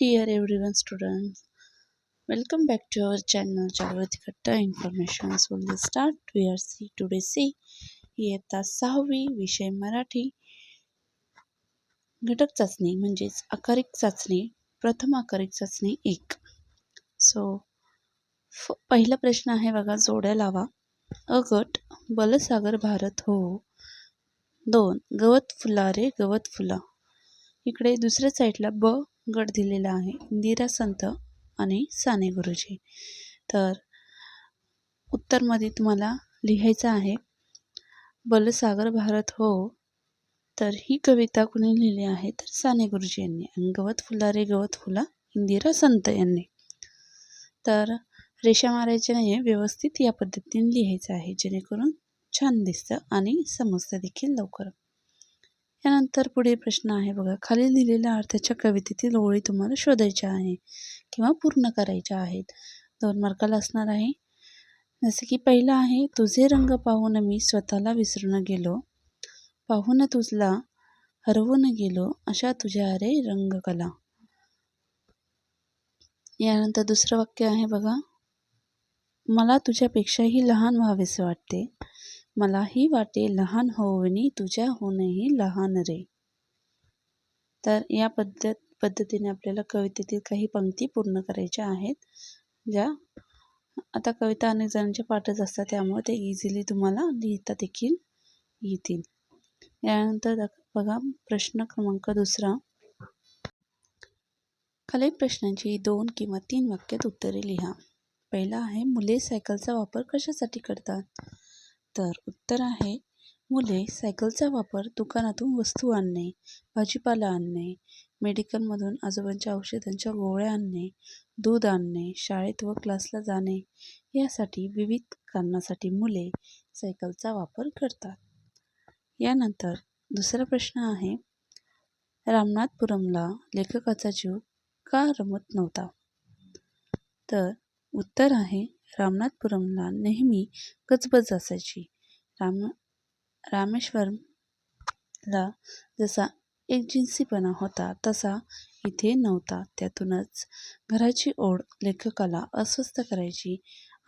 dear everyone one student welcome to our channel Jagruti Katta information so let's start. We are see today इयत्ता सहावी विषय मराठी घटक चाचणी म्हणजेच आकारिक चाचणी प्रथम आकारिक चाचणी एक सो फ पहिला प्रश्न आहे बघा जोड्या लावा अ गट बलसागर भारत हो दोन गवत फुला रे गवत फुला इकडे दुसऱ्या साईडला ब गट दिलेला आहे. इंदिरा संत आणि साने गुरुजी. तर उत्तरमध्ये तुम्हाला लिहायचं आहे बलसागर भारत हो. तर ही कविता कुणी लिहिली आहे? तर साने गुरुजी यांनी. आणि गवत फुला रे गवत फुला इंदिरा संत यांनी. तर रेषा मारायच्या नाही व्यवस्थित या पद्धतीने लिहायचं आहे जेणेकरून छान दिसतं आणि समजतं देखील लवकर. यानंतर पुढे प्रश्न आहे बघा. खाली दिलेल्या अर्थाच्या कवितेतील ओळी तुम्हाला शोधायच्या आहे किंवा पूर्ण करायच्या आहेत. दोन मार्काला असणार आहे. जसे की पहिला आहे तुझे रंग पाहून मी स्वतःला विसरून गेलो. पाहून तुझला हरवून गेलो. अशा तुझ्या अरे रंगकला. यानंतर दुसरं वाक्य आहे बघा. मला तुझ्यापेक्षाही लहान व्हावेसे वाटते. मलाही वाटे लहान होवनी तुझ्याहूनही लहान रे. तर या पद्धत पद्धतीने आपल्याला कवितेतील काही पंक्ती पूर्ण करायच्या आहेत ज्या आता कविता अनेक जणांच्या पाठच असतात त्यामुळे ते इझिली तुम्हाला लिहिता देखील येतील. यानंतर बघा प्रश्न क्रमांक दुसरा. खालील प्रश्नांची दोन किंवा तीन वाक्यात उत्तरे लिहा. पहिला आहे मुले सायकलचा वापर कशासाठी करतात? तर उत्तर आहे मुले सायकलचा वापर दुकानातून वस्तू आणणे भाजीपाला आणणे मेडिकलमधून आजोबांच्या औषधांच्या गोळ्या आणणे दूध आणणे शाळेत व क्लासला जाणे यासाठी विविध कारणासाठी मुले सायकलचा वापर करतात. यानंतर दुसरा प्रश्न आहे रामनाथपुरमला लेखकाचा जीव का रमत नव्हता? तर उत्तर आहे रामनाथपुरमला नेहमी गजबज असायची. राम रामेश्वरमला जसा एक जिन्सीपणा होता तसा इथे नव्हता. त्यातूनच घराची ओढ लेखकाला अस्वस्थ करायची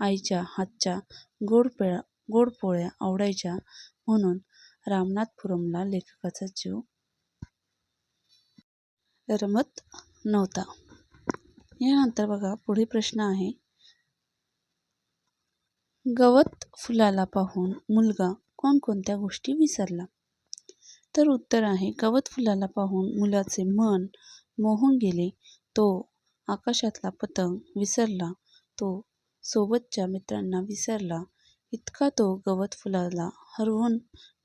आईच्या हातच्या गोड पेळा गोड पोळ्या आवडायच्या म्हणून रामनाथपुरमला लेखकाचा जीव रमत नव्हता. यानंतर बघा पुढील प्रश्न आहे. गवत फुलाला पाहून मुलगा कोणकोणत्या गोष्टी विसरला? तर उत्तर आहे गवत फुलाला पाहून मुलाचे मन मोहून गेले. तो आकाशातला पतंग विसरला तो सोबतच्या मित्रांना विसरला. इतका तो गवत फुलाला हरवून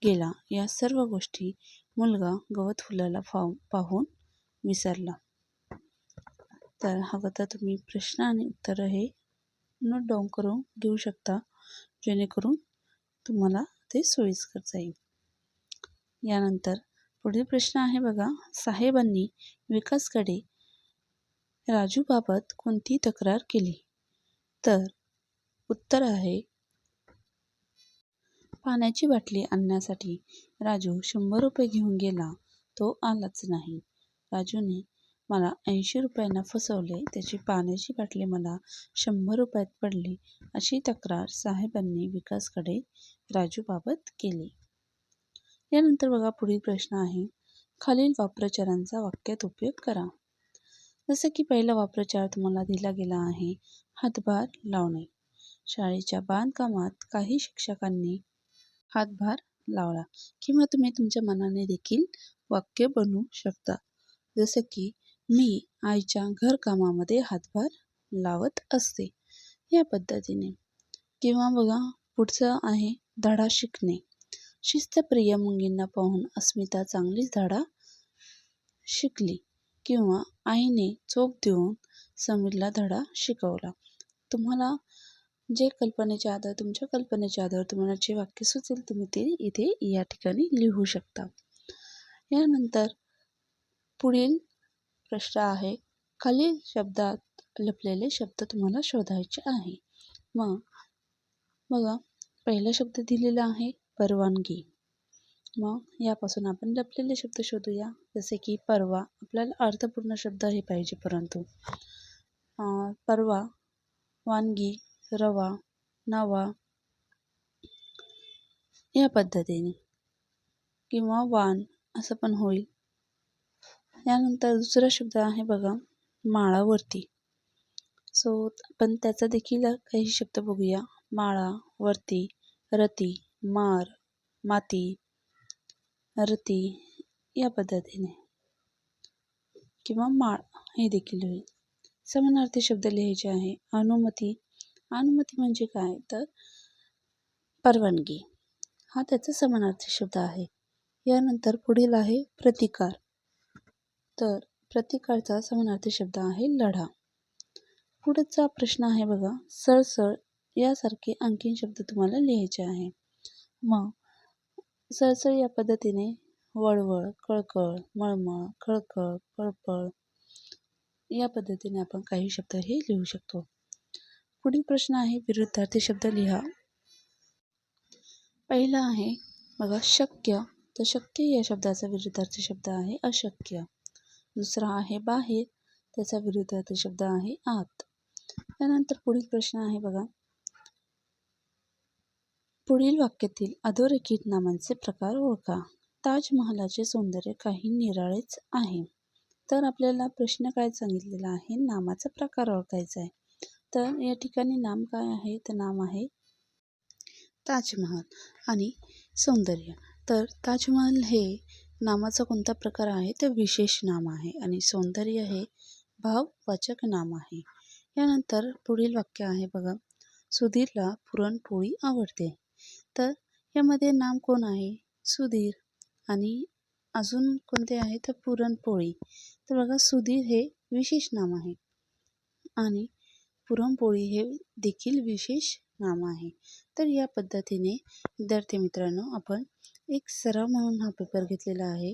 गेला. या सर्व गोष्टी मुलगा गवत फुलाला पाहून विसरला. तर हवं तर तुम्ही प्रश्न आणि उत्तर हे नोट डाऊन करून घेऊ शकता जेणेकरून तुम्हाला ते सोयीस्कर जाईल. यानंतर पुढील प्रश्न आहे बघा साहेबांनी विकासकडे राजूबाबत कोणती तक्रार केली? तर उत्तर आहे पाण्याची बाटली आणण्यासाठी राजू शंभर रुपये घेऊन गेला तो आलाच नाही. राजूने मला ऐंशी रुपयांना फसवले. त्याची पाण्याची बाटली मला शंभर रुपयात पडली अशी तक्रार साहेबांनी विकासकडे राजूबाबत केली. यानंतर बघा पुढील प्रश्न आहे. खालील वाप्रचारांचा वाक्यात उपयोग करा. जसं की पहिला वाप्रचार तुम्हाला दिला गेला आहे हातभार लावणे. शाळेच्या बांधकामात काही शिक्षकांनी हातभार लावला किंवा तुम्ही तुमच्या मनाने देखील वाक्य बनवू शकता. जसं की मी आईच्या घरकामामध्ये हातभार लावत असते. या पद्धतीने. किंवा बघा पुढचं आहे धडा शिकणे. शिस्तप्रिय मुंगींना पाहून अस्मिता चांगलीच धडा शिकली किंवा आईने चोख देऊन समीरला धडा शिकवला. तुम्हाला जे कल्पनेच्या आधार तुमच्या कल्पनेच्या आधार तुम्हाला जे वाक्य सुचेल तुम्ही ते इथे या ठिकाणी लिहू शकता. यानंतर पुढील प्रश्न आहे. खालील शब्दात लपलेले शब्द तुम्हाला शोधायचे आहे. मग बघा पहिला शब्द दिलेला आहे परवानगी. मग यापासून आपण लपलेले शब्द शोधूया. जसे की परवा. आपल्याला अर्थपूर्ण शब्द हे पाहिजे परंतु. परवा वानगी रवा नवा. या पद्धतीने. किंवा वान असं पण होईल. यानंतर दुसरा शब्द आहे बघा माळावरती. सो आपण त्याचा देखील काही शब्द बघूया. माळा वरती रती मार माती रती या पद्धतीने. किंवा माळ हे देखील होईल. समानार्थी शब्द लिहायचे आहे. अनुमती. अनुमती म्हणजे काय? तर परवानगी. हा त्याचा समानार्थी शब्द आहे. यानंतर पुढील आहे प्रतिकार. तर प्रतिकारचा समानार्थी शब्द आहे लढा. पुढचा प्रश्न आहे बघा सळसळ यासारखे आणखीन शब्द तुम्हाला लिहायचे आहे. मग सळसळ या पद्धतीने वळवळ कळकळ मळमळ खळखळ पळपळ या पद्धतीने आपण काही शब्द हे लिहू शकतो. पुढील प्रश्न आहे विरुद्धार्थी शब्द लिहा. पहिला आहे बघा शक्य. तर शक्य या शब्दाचा विरुद्धार्थी शब्द आहे अशक्य. दुसरा आहे बाहेर. त्याचा विरुद्धार्थी शब्द आहे आत. त्यानंतर पुढील प्रश्न आहे बघा. पुढील वाक्यातील अधोरेखित नामांचे प्रकार ओळखा. ताजमहालाचे सौंदर्य काही निराळेच आहे. तर आपल्याला प्रश्न काय सांगितलेला आहे? नामाचा प्रकार ओळखायचा आहे. तर या ठिकाणी नाम काय आहे? तर नाम आहे ताजमहल आणि सौंदर्य. तर ताजमहल हे नामाचा कोणता प्रकार आहे? तर विशेष नाम आहे आणि सौंदर्य हे भाववाचक नाम आहे. यानंतर पुढील वाक्य आहे बघा. सुधीरला पुरणपोळी आवडते. तर यामध्ये नाम कोण आहे? सुधीर. आणि अजून कोणते आहे? तर पुरणपोळी. तर बघा सुधीर हे विशेष नाम आहे. आणि पुरणपोळी हे देखील विशेष नाम आहे. तर या पद्धतीने विद्यार्थी मित्रांनो आपण एक सराव म्हणून हा पेपर घेतलेला आहे.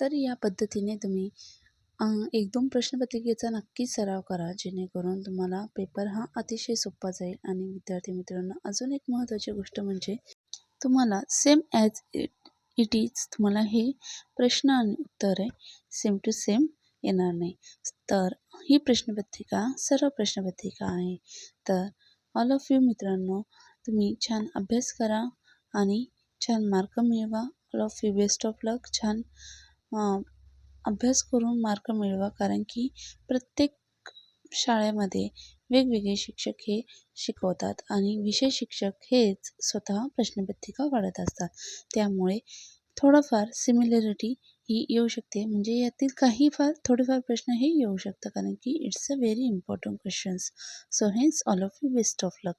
तर या पद्धतीने तुम्ही एक दोन प्रश्नपत्रिकेचा नक्की सराव करा जेणेकरून तुम्हाला पेपर हा अतिशय सोपा जाईल. आणि विद्यार्थी मित्रांनो अजून एक महत्त्वाची गोष्ट म्हणजे तुम्हाला same as it it is तुम्हाला हे प्रश्न आणि उत्तर आहे. सेम टू सेम येणार नाही. तर ही प्रश्नपत्रिका सर्व प्रश्नपत्रिका आहे. तर ऑल ऑफ यू मित्रांनो तुम्ही छान अभ्यास करा आणि छान मार्क मिळवा. All of you best of luck छान अभ्यास करून मार्क मिळवा. कारण की प्रत्येक शाळेमध्ये वेगवेगळे शिक्षक हे शिकवतात आणि विषय शिक्षक हेच स्वतः प्रश्नपत्रिका काढत असतात. त्यामुळे थोडंफार सिमिलॅरिटी ही येऊ शकते. म्हणजे यातील काही फार थोडेफार प्रश्न हे येऊ शकतात. कारण की it's a very important questions so hence all of you best of luck